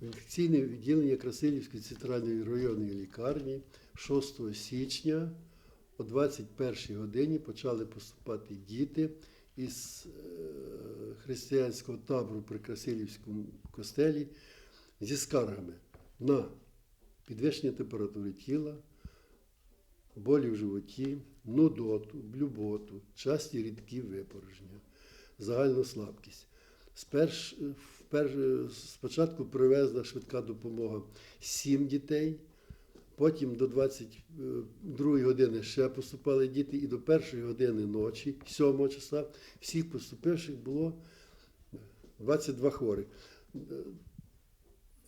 Інфекційне відділення Красилівської центральної районної лікарні 6 січня о 21 годині почали поступати діти із е, християнського табору при Красилівському костелі зі скаргами на підвищення температури тіла, болі в животі, нудоту, блюботу, часті рідкі випорожнення, загальну слабкість. Сперш, впер, спочатку привезла швидка допомога 7 дітей, потім до 22 години ще поступали діти, і до 1 години ночі, 7 числа, всіх поступивших було 22 хворих.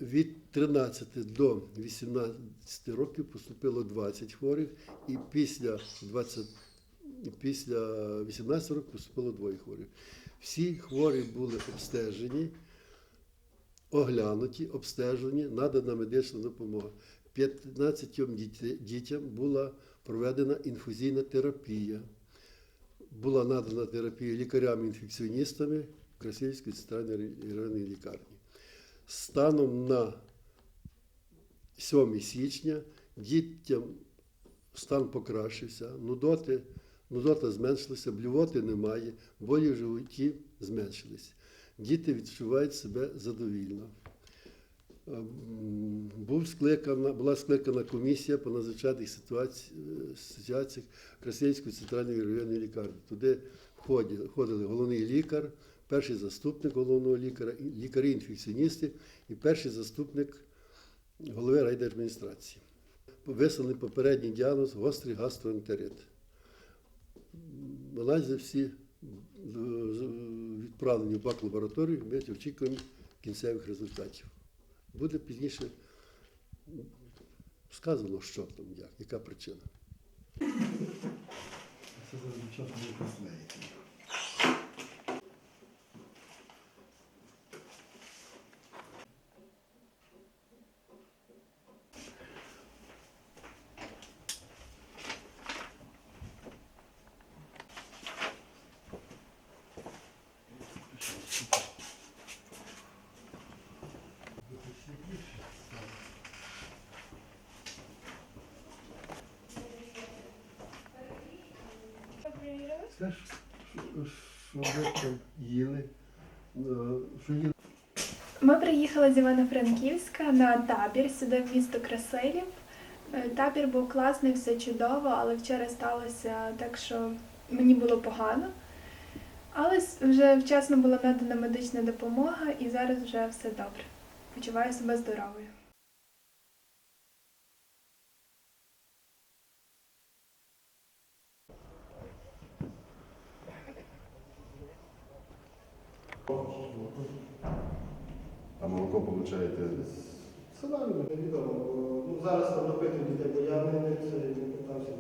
Від 13 до 18 років поступило 20 хворих, і після 20, після 18 років поступило двоє хворих. Всі хворі були обстежені, оглянуті, обстежені, надана медична допомога. 15 дітям була проведена інфузійна терапія. Була надана терапія лікарями-інфекціоністами Красильської центральної районної лікарні. Станом на 7 січня дітям стан покращився, нудоти, нудота зменшилася, блювоти немає, болі в животі зменшились. Діти відчувають себе задовільно. Ем, Був скликана, була скликана комісія по надзвичайних е, ситуаціях Красильської центральної районної лікарні. Туди входили головний лікар, перший заступник головного лікаря, лікарі-інфекціоністи і перший заступник голови райдержадміністрації. Висланий попередній діагноз гострий гастроентерит. Аналізи всі відправлені в бак лабораторію, ми очікуємо кінцевих результатів. Буде пізніше сказано, що там, як, яка причина. Це зазвичай не коснеється. Це ж, що ви там їли, е, що їли Ми приїхали з Івано-Франківська на табір сюди в місто Красилів. Е, Табір був класний, все чудово, але вчора сталося так, що мені було погано. Але вже вчасно була надана медична допомога і зараз вже все добре. Почуваю себе здоровою. А молоко получаєте Салами невідомо. Ну, зараз там допитують дітей, бо я не, не, це, не питався.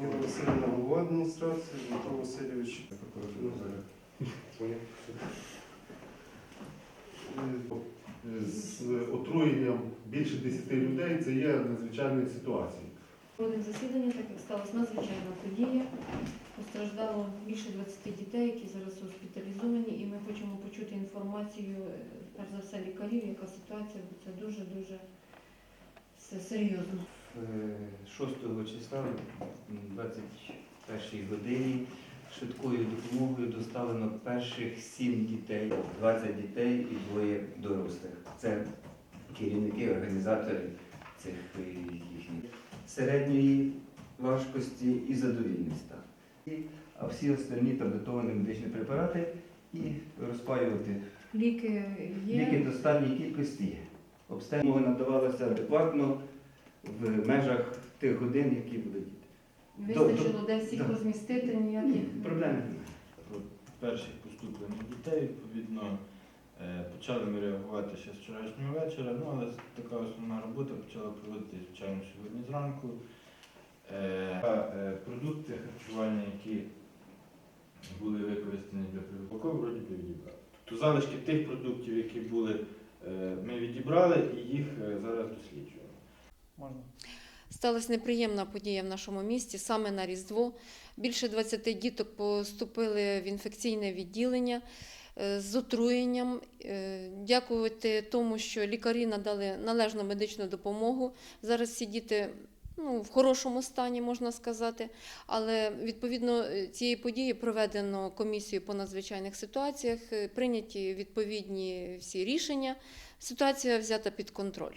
Ніна Васильівна голова адміністрації, Дмитро Васильович. з отруєнням більше 10 людей це є надзвичайною ситуацією. Проводимо засідання, так як сталася надзвичайна подія. Постраждало більше 20 дітей, які зараз госпіталізовані, і ми хочемо почути інформацію, е, перш за все, лікарів, яка ситуація, бо це дуже-дуже все серйозно. Е, 6 числа, м, 21 годині, швидкою допомогою доставлено перших 7 дітей, 20 дітей і двоє дорослих. Це керівники, організатори цих е, середньої важкості і задовільний стан. А всі остальні таблетовані медичні препарати і розпаювати Ліки є. Ліки в достатній кількості є. Обстеження надавалося адекватно в межах тих годин, які були діти. Вистачило де всіх Да. розмістити, ніяких. Проблем немає. про перших поступлення дітей. Відповідно, почали ми реагувати ще з вчорашнього вечора, ну але така основна робота почала проводитися, звичайно, сьогодні зранку. Е, е, Продукти харчування, які були використані для прибуткового, вроді би відібрали. Тобто залишки тих продуктів, які були, е, ми відібрали і їх е, зараз досліджуємо. Можна. Сталася неприємна подія в нашому місті саме на Різдво. Більше 20 діток поступили в інфекційне відділення е, з отруєнням. Е, Дякувати тому, що лікарі надали належну медичну допомогу. Зараз всі діти ну, в хорошому стані, можна сказати. Але відповідно е, цієї події проведено комісію по надзвичайних ситуаціях, е, прийняті відповідні всі рішення. Ситуація взята під контроль.